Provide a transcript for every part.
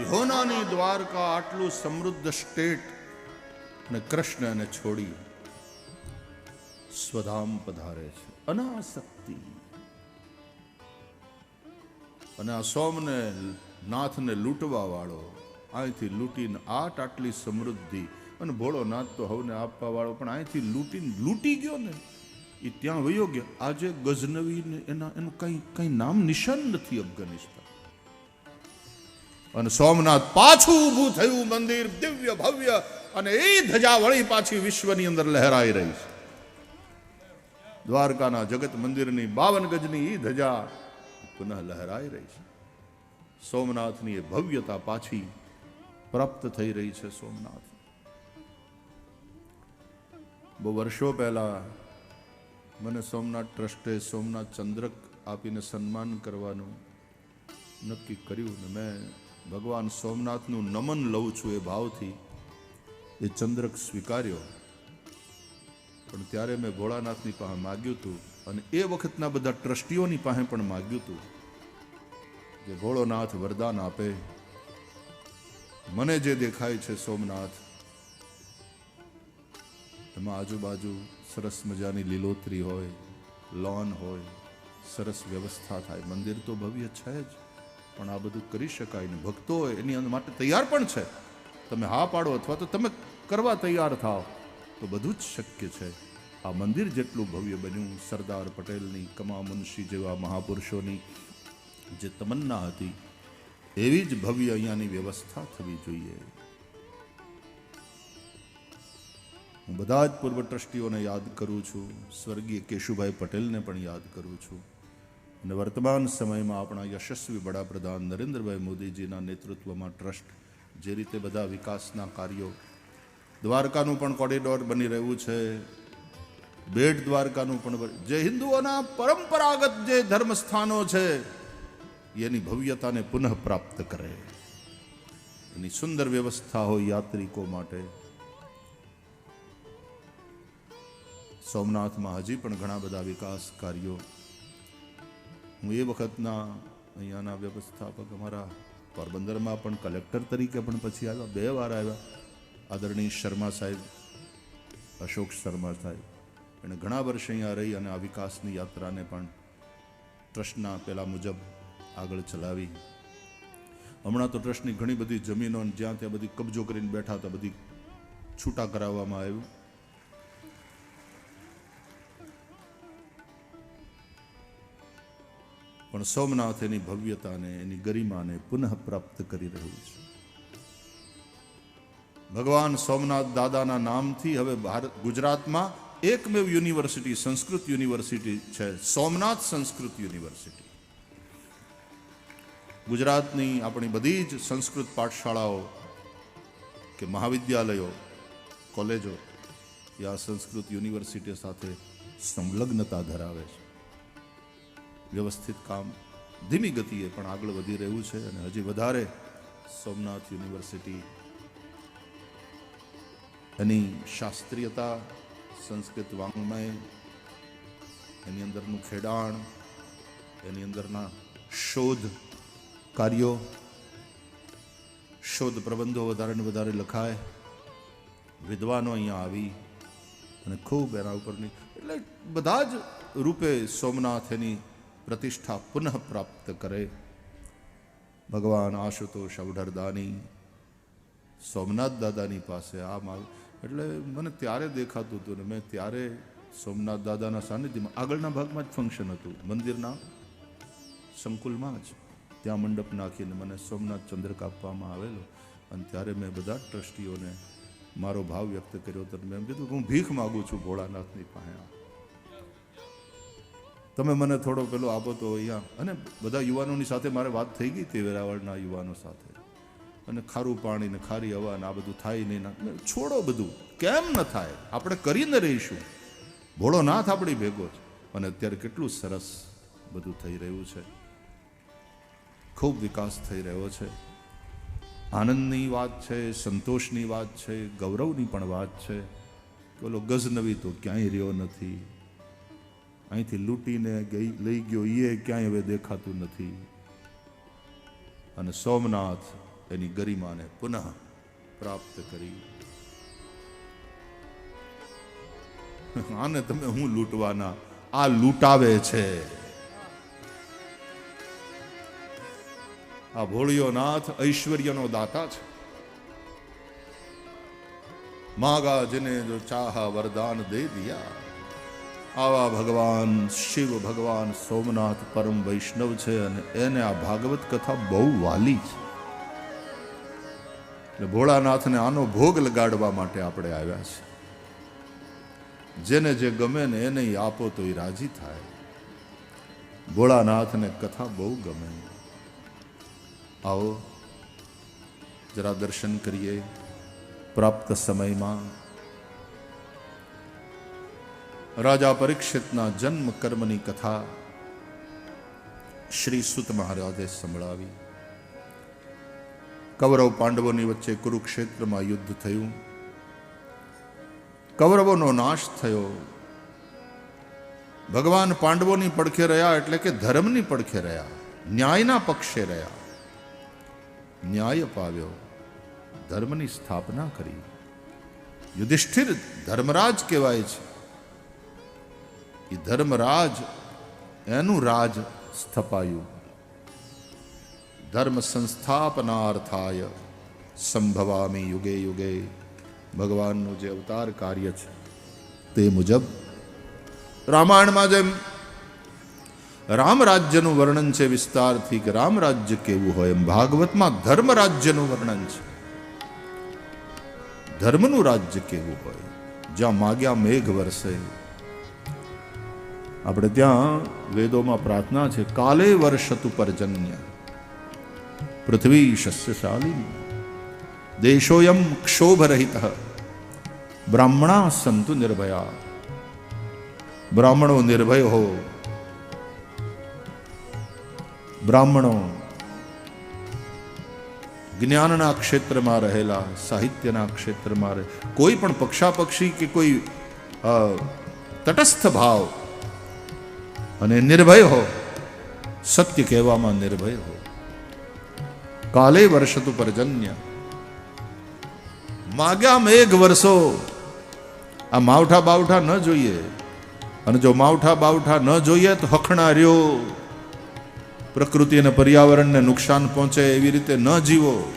યહોનાની દ્વારકા આટલું સમૃદ્ધ સ્ટેટ અને કૃષ્ણને છોડી સ્વધામ પધારે છે. અનાસક્તિ. અને આ સોમને નાથને લૂંટવા વાળો અહીંથી લૂંટીને આટ આટલી સમૃદ્ધિ. અને ભોળો નાથ તો હવને આપવા વાળો, પણ અહીંથી લૂંટીને લૂંટી ગયો ને એ ત્યાં વયો ગયો. આજે ગઝનવીને એના, એનું કંઈ, કઈ નામ નિશાન નથી અફઘાનિસ્તાન. અને સોમનાથ પાછું ઊભું થયું, મંદિર દિવ્ય, ભવ્ય, અને એ ધજા વળી પાછી વિશ્વની અંદર લહેરાઈ રહી છે. દ્વારકાના જગત મંદિરની બાવન ગજની એ ધજા પુનઃ લહેરાઈ રહી છે. સોમનાથની એ ભવ્યતા પાછી પ્રાપ્ત થઈ રહી છે સોમનાથ. બહુ વર્ષો પહેલા મને સોમનાથ ટ્રસ્ટે સોમનાથ ચંદ્રક આપીને સન્માન કરવાનું નક્કી કર્યું ને મેં ભગવાન સોમનાથનું નમન લઉં છું એ ભાવથી એ ચંદ્રક સ્વીકાર્યો. પણ ત્યારે મેં ભોળાનાથની પાસે માગ્યું હતું અને એ વખતના બધા ટ્રસ્ટીઓની પાસે પણ માગ્યું હતું કે ભોળોનાથ વરદાન આપે. મને જે દેખાય છે સોમનાથ, એમાં આજુબાજુ સરસ મજાની લીલોતરી હોય લોન હોય, સરસ વ્યવસ્થા થાય. મંદિર તો ભવ્ય છે જ. પણ આ બધું કરી શકાય ને ભક્તો એની અંદર માટે તૈયાર પણ છે. તમે હા પાડો અથવા તો તમે કરવા તૈયાર થાઓ, તો બધું જ શક્ય છે. આ મંદિર જેટલું ભવ્ય બન્યું, સરદાર પટેલની, કમા મુનશી જેવા મહાપુરુષોની, જે તમન્ના હતી, એવી જ ભવ્ય અહીંયાની વ્યવસ્થા થવી જોઈએ. હું બધા જ પૂર્વ ટ્રસ્ટીઓને યાદ કરું છું, સ્વર્ગીય કેશુભાઈ પટેલને પણ યાદ કરું છું. અને વર્તમાન સમયમાં આપણા યશસ્વી વડાપ્રધાન નરેન્દ્રભાઈ મોદીજીના નેતૃત્વમાં ટ્રસ્ટ જે રીતે બધા વિકાસના કાર્યો દ્વારકાનું પણ કોરિડોર બની રહ્યું છે, બેટ દ્વારકાનું પણ જે હિન્દુઓના પરંપરાગત જે ધર્મસ્થાનો છે, એની ભવ્યતાને પુનઃ પ્રાપ્ત કરે. એની સુંદર વ્યવસ્થા હોય યાત્રિકો માટે. સોમનાથમાં હજી પણ ઘણા બધા વિકાસ કાર્યો હું એ વખતના અહીંયાના વ્યવસ્થાપક અમારા પોરબંદરમાં પણ કલેક્ટર તરીકે પણ પછી આવ્યા. બે વાર આવ્યા. આદરણીય શર્મા સાહેબ, અશોક શર્મા સાહેબ. એણે ઘણા વર્ષ અહીંયા રહી અને આ વિકાસની યાત્રાને પણ ટ્રસ્ટના પેલા મુજબ આગળ ચલાવી. હમણાં તો ટ્રસ્ટની ઘણી બધી જમીનો જ્યાં ત્યાં બધી કબજો કરીને બેઠા હતા, બધી છૂટા કરાવવામાં આવ્યું. પણ સોમનાથ એની ભવ્યતાને, એની ગરિમાને પુનઃ પ્રાપ્ત કરી રહ્યું છે. ભગવાન સોમનાથ દાદાના નામથી હવે ભારત, ગુજરાતમાં એકમેવ યુનિવર્સિટી, સંસ્કૃત યુનિવર્સિટી છે, સોમનાથ સંસ્કૃત યુનિવર્સિટી. ગુજરાતની આપણી બધી જ સંસ્કૃત પાઠશાળાઓ કે મહાવિદ્યાલયો, કોલેજો યા સંસ્કૃત યુનિવર્સિટી સાથે સંલગ્નતા ધરાવે છે. વ્યવસ્થિત કામ. ધીમી ગતિએ પણ આગળ વધી રહ્યું છે અને હજી વધારે સોમનાથ યુનિવર્સિટી એની શાસ્ત્રીયતા, સંસ્કૃત વાંગ્મય એની અંદરનું ખેડાણ, એની અંદરના શોધ કાર્યો, શોધ પ્રબંધો વધારે ને વધારે લખાય. વિદ્વાનો અહીંયા આવી અને ખૂબ એના ઉપરની, એટલે બધા જ રૂપે સોમનાથ એની પ્રતિષ્ઠા પુનઃ પ્રાપ્ત કરે ભગવાન આશુતોષ અવઢરદાની સોમનાથ દાદાની પાસે આ માગ એટલે મને ત્યારે દેખાતું હતું ને મેં ત્યારે સોમનાથ દાદાના સાનિધ્યમાં આગળના ભાગમાં જ ફંક્શન હતું મંદિરના સંકુલમાં જ ત્યાં મંડપ નાખીને મને સોમનાથ ચંદ્રક આપવામાં આવેલો અને ત્યારે મેં બધા ટ્રસ્ટીઓને મારો ભાવ વ્યક્ત કર્યો તો મેં એમ કીધું હું ભીખ માગું છું ભોળાનાથની પાસે. તમે મને થોડો પેલો આપો તો અહીંયા. અને બધા યુવાનોની સાથે મારે વાત થઈ ગઈ હતી વેરાવળના યુવાનો સાથે. અને ખારું પાણી ને ખારી હવા ને આ બધું થાય નહીં છોડો બધું. કેમ ન થાય? આપણે કરીને રહીશું. ભોળો નાથ આપણી ભેગો છે. અને અત્યારે કેટલું સરસ બધું થઈ રહ્યું છે. ખૂબ વિકાસ થઈ રહ્યો છે. આનંદની વાત છે, સંતોષની વાત છે, ગૌરવની પણ વાત છે. ઓલો ગઝનવી તો ક્યાંય રહ્યો નથી. અહીંથી લૂંટીને ગઈ, લઈ ગયો. એ ક્યાંય હવે દેખાતું નથી. અને સોમનાથ એની ગરિમાને પુનઃ પ્રાપ્ત કરી. આને તમે હું લૂંટવાના? આ લૂંટાવે છે. આ ભોળિયો નાથ ઐશ્વર્યનો દાતા છે. માગા જેને જો ચાહા વરદાન દે દિયા. આવા ભગવાન શિવ ભગવાન સોમનાથ પરમ વૈષ્ણવ છે અને એને આ ભાગવત કથા બહુ વાલી છે. એટલે ભોળાનાથને આનો ભોગ લગાડવા માટે આપણે આવ્યા છે. જેને જે ગમે ને એને આપો તો એ રાજી થાય. ભોળાનાથને કથા બહુ ગમે. આવો, જરા દર્શન કરીએ. પ્રાપ્ત સમયમાં રાજા પરીક્ષિતના જન્મ કર્મની કથા શ્રી સુત મહારાજે સંભળાવી. કૌરવ પાંડવોની વચ્ચે કુરુક્ષેત્રમાં યુદ્ધ થયું. કૌરવોનો નાશ થયો. ભગવાન પાંડવોની પડખે રહ્યા એટલે કે ધર્મની પડખે રહ્યા, ન્યાયના પક્ષે રહ્યા. ન્યાય પાવ્યો ધર્મની સ્થાપના કરી. યુધિષ્ઠિર ધર્મરાજ કહેવાય છે. એ ધર્મરાજ, એનું રાજ સ્થપાયું. ધર્મ સંસ્થાપનાર્થાય સંભવામી યુગે યુગે ભગવાનનું જે અવતાર કાર્ય છે તે મુજબ રામાયણમાં જેમ રામ રાજ્યનું વર્ણન છે વિસ્તારથી કે રામ રાજ્ય કેવું હોય એમ ભાગવતમાં ધર્મ રાજ્યનું વર્ણન છે. ધર્મનું રાજ્ય કેવું હોય? જ્યાં માગ્યા મેઘ વરસે આપણે ત્યાં વેદોમાં પ્રાર્થના છે કાલે વર્ષતુ પર્જન્ય પૃથ્વી શસ્યશાલી દેશોયમ ક્ષોભરહિત બ્રાહ્મણા સંતુ નિર્ભયા બ્રાહ્મણો નિર્ભય હો બ્રાહ્મણો જ્ઞાનના ક્ષેત્રમાં રહેલા સાહિત્યના ક્ષેત્રમાં રહે. કોઈ પણ પક્ષાપક્ષી કે કોઈ અ, તટસ્થ ભાવ અને નિર્ભય હો. સત્ય કહેવામાં નિર્ભય હો. કાલે વર્ષતુ પરજન્ય. માગ્યા મેઘ વર્ષો. આ માવઠા બાવઠા ન જોઈએ. અને જો માવઠા બાવઠા ન જોઈએ તો હખણા રહ્યો પ્રકૃતિ અને પર્યાવરણને નુકસાન પહોંચે એવી રીતે ન જીવો.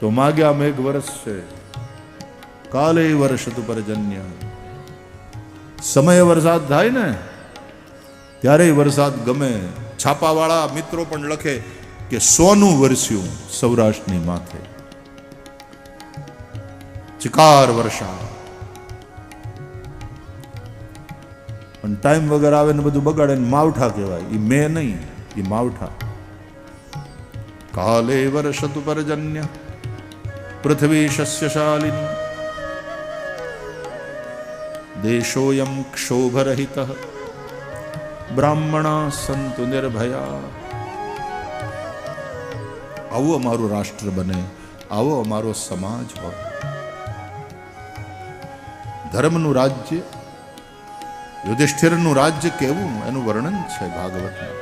તો માગ્યા મેઘ વર્ષ છે. કાલે વર્ષતુ પર્જન્ય. સમયે વરસાદ થાય ને ત્યારે વરસાદ ગમે. છાપાવાળા મિત્રો પણ લખે કે સોનું વરસ્યું સૌરાષ્ટ્રની માથે. ચિકાર વર્ષા પણ ટાઈમ વગર આવે ને બધું બગાડે ને માવઠા કહેવાય. એ મે નહીં એ માવઠા. કાલે વર્ષતુ પરજન્ય, પૃથ્વી શસ્યશાલિની. દેશોયમ ક્ષોભરહિત બ્રાહ્મણા સંતુ નિર્ભયા આવું અમારું રાષ્ટ્ર બને આવો અમારો સમાજ હોય ધર્મનું રાજ્ય યુધિષ્ઠિરનું રાજ્ય કેવું એનું વર્ણન છે ભાગવતમાં.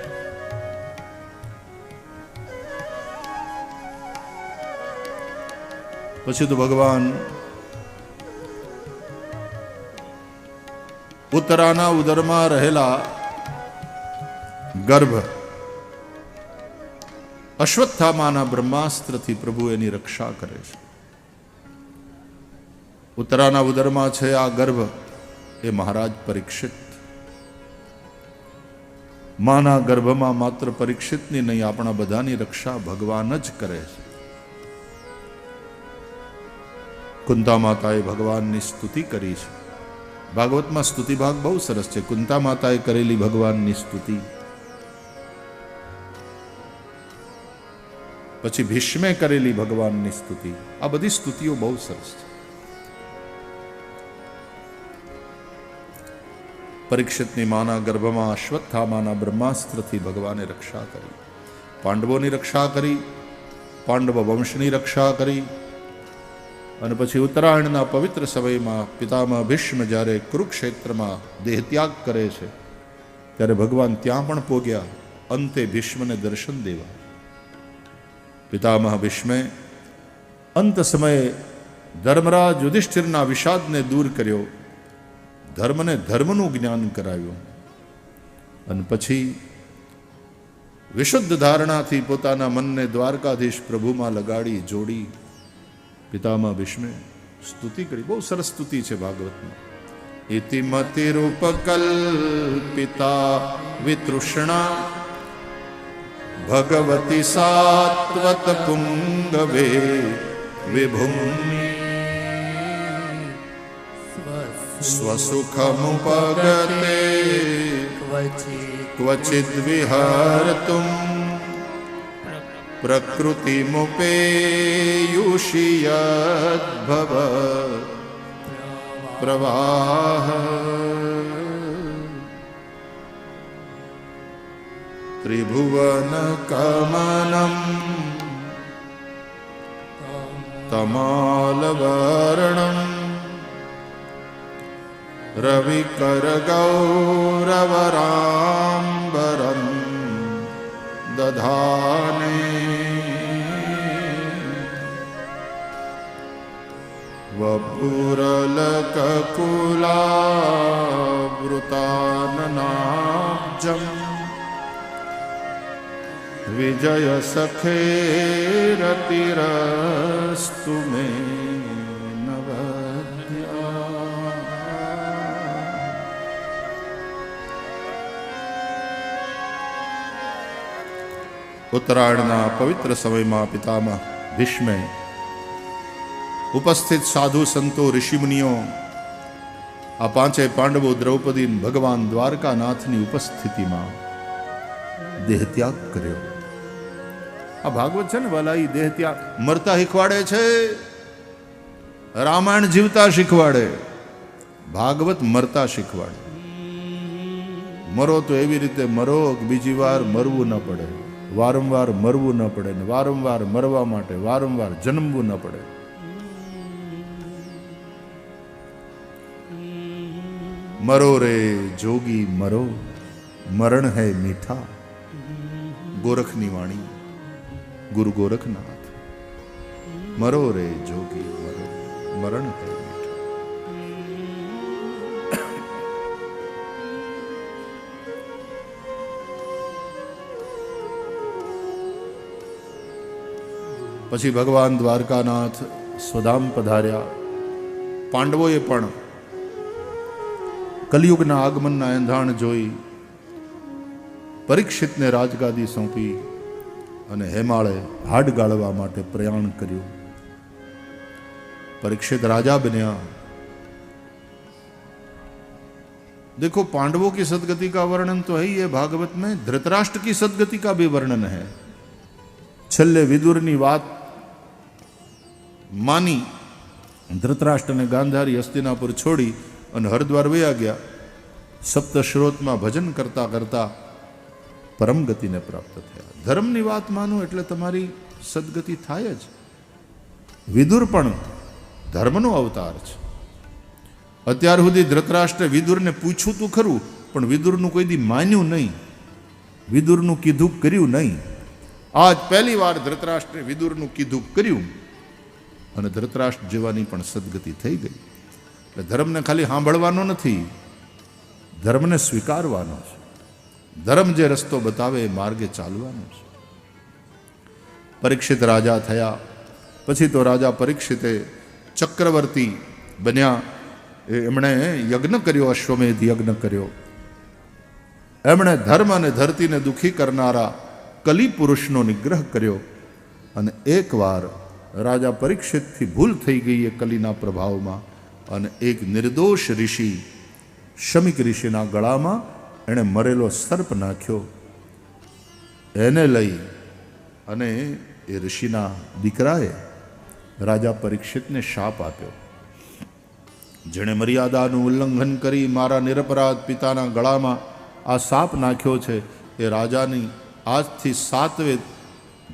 પછી તો ભગવાન ઉત્તરાના ઉદરમાં રહેલા ગર્ભ. અશ્વત્થામાના બ્રહ્માસ્ત્રથી પ્રભુ એની રક્ષા કરે છે. ઉત્તરાના ઉદરમાં છે આ ગર્ભ, એ મહારાજ પરીક્ષિત. માના ગર્ભમાં માત્ર પરીક્ષિતની નહીં, આપણા બધાની રક્ષા ભગવાન જ કરે છે. કુંતા માતાએ ભગવાનની સ્તુતિ કરી છે. ભાગવતમાં સ્તુતિ ભાગ બહુ સરસ છે. કુંતા માતાએ કરેલી ભગવાનની સ્તુતિ. પછી ભીષ્મે કરેલી ભગવાનની સ્તુતિ. આ બધી સ્તુતિઓ બહુ સરસ છે. પરીક્ષિતની માના ગર્ભમાં અશ્વત્થામાના બ્રહ્માસ્ત્રથી ભગવાને રક્ષા કરી. પાંડવોની રક્ષા કરી. પાંડવ વંશની રક્ષા કરી. અને પછી ઉત્તરાયણના પવિત્ર સમયમાં પિતામહ ભીષ્મ જ્યારે કુરુક્ષેત્રમાં દેહત્યાગ કરે છે, ત્યારે ભગવાન ત્યાં પણ પોગ્યા, અંતે ભીષ્મને દર્શન દેવા. પિતામહ ભીષ્મે અંત સમયે ધર્મરાજ યુધિષ્ઠિરના વિષાદને દૂર કર્યો, ધર્મને ધર્મનું જ્ઞાન કરાવ્યું. અને પછી વિશુદ્ધ ધારણાથી પોતાના મનને દ્વારકાધીશ પ્રભુમાં લગાડી, જોડી પિતામહ ભીષ્મે સ્તુતિ કરી. બહુ સરસ સ્તુતિ છે ભાગવતમાં. ઇતિમતિરૂપકલ્પિતા વિતૃષ્ણા. ભગવતી સાત્વત પુંગવે વિભુમ્નિ સ્વસુખમુપગતે ક્વચિદ વિહર્તુમ. प्रकृतिमुपेयुषियद्भव प्रवाह। त्रिभुवनकमनम् कमालवर्णम् रविकरगौरवराम्बरम् દધાને વપુરલકકુલાવૃતાનનાબ્જમ વિજય સખેરતિરસ્તુ મે ઉત્તરાયણના પવિત્ર સમયમાં પિતામહ ભીષ્મે ઉપસ્થિત સાધુ સંતો, ઋષિમુનિઓ, આ પાંચે પાંડવો દ્રૌપદી ભગવાન દ્વારકાનાથની ઉપસ્થિતિમાં દેહત્યાગ કર્યો. આ ભાગવત છે ને, વલાઈ દેહ દેહત્યાગ. મરતા શીખવાડે છે, રામાયણ જીવતા શીખવાડે, ભાગવત મરતા શીખવાડે. મરો તો એવી રીતે મરો બીજી વાર મરવું ન પડે. વારંવાર મરવું ન પડે ને વારંવાર મરવા માટે વારંવાર જન્મવું ન પડે. મરો રે જોગી, મરો. મરણ હૈ મીઠા. ગોરખની વાણી, ગુરુ ગોરખનાથ. મરો રે જોગી, મરો. મરણ હૈ પછી ભગવાન દ્વારકાનાથ સ્વધામ પધાર્યા પાંડવોએ પણ કલિયુગના આગમનના એંધાણ જોઈ પરીક્ષિતને રાજગાદી સોંપી અને હેમાળે હાડ ગાળવા માટે પ્રયાણ કર્યું परीक्षित राजा बनिया देखो पांडवों की सदगति का वर्णन तो है ही है भागवत में धृतराष्ट्र की सदगति का भी वर्णन है છેલ્લે વિદુરની વાત માની ધૃતરાષ્ટ્રને ગાંધારી હસ્તિનાપુર છોડી અને હરિદ્વાર વયા ગયા. સપ્તશ્રોતમાં ભજન કરતા કરતા પરમ ગતિને પ્રાપ્ત થયા. ધર્મની વાત માનો એટલે તમારી સદગતિ થાય જ. વિદુર પણ ધર્મનો અવતાર છે. અત્યાર સુધી ધૃતરાષ્ટ્રે વિદુરને પૂછ્યું તું ખરું, પણ વિદુરનું કોઈ દી માન્યું નહીં. વિદુરનું કીધું કર્યું નહીં. આજ પહેલી વાર ધૃતરાષ્ટ્રે વિદુરનું કીધું કર્યું. અને ધૃતરાષ્ટ્ર જેવાની પણ સદગતિ થઈ ગઈ. એટલે ધર્મને ખાલી સાંભળવાનો નથી, ધર્મને સ્વીકારવાનો છે. ધર્મ જે રસ્તો બતાવે એ માર્ગે ચાલવાનો છે. પરીક્ષિત રાજા થયા, પછી તો રાજા પરીક્ષિતે ચક્રવર્તી બન્યા. એમણે યજ્ઞ કર્યો, અશ્વમેધ યજ્ઞ કર્યો. એમણે ધર્મ અને ધરતીને દુઃખી કરનારા કલી પુરુષનો નિગ્રહ કર્યો અને એકવાર રાજા પરીક્ષિતથી ભૂલ થઈ ગઈ એ કલીના પ્રભાવમાં અને એક નિર્દોષ ઋષિ શમિક ઋષિના ગળામાં એણે મરેલો સર્પ નાખ્યો. એને લઈ અને એ ઋષિના દીકરાએ રાજા પરીક્ષિતને શાપ આપ્યો. જેણે મર્યાદાનું ઉલ્લંઘન કરી મારા નિરપરાધ પિતાના ગળામાં આ સાપ નાખ્યો છે, એ રાજાની આજથી સાતવે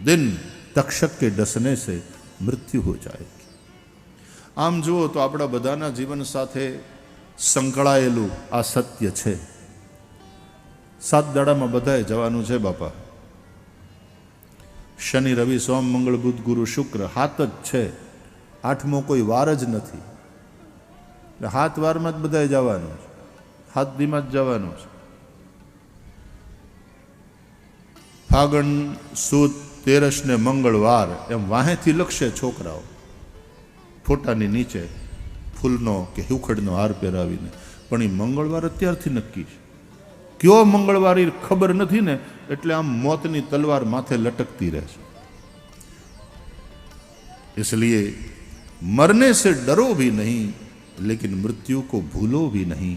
દિન તક્ષક કે ડસને સે મૃત્યુ હો જાય. આમ જુઓ તો આપણા બધાના જીવન સાથે સંકળાયેલું આ સત્ય છે. સાત દાડામાં બધાએ જવાનું છે બાપા. શનિ, રવિ, સોમ, મંગળ, બુધ, ગુરુ, શુક્ર હાથ જ છે. આઠમો કોઈ વાર જ નથી. હાથ વારમાં જ બધાએ જવાનું છે. હાથ દીમાં જ જવાનું છે. ફાગણ સુદ તેરસ ને મંગળવાર એમ વાહેથી લખશે છોકરાઓ ફોટાની નીચે ફૂલનો કે હુખડનો હાર પહેરાવીને પણ એ મંગળવાર અત્યારથી નક્કી છે કયો મંગળવાર એ ખબર નથી ને એટલે આમ મોતની તલવાર માથે લટકતી રહે છે इसलिए मरने से डरो भी नहीं लेकिन मृत्यु को भूलो भी नहीं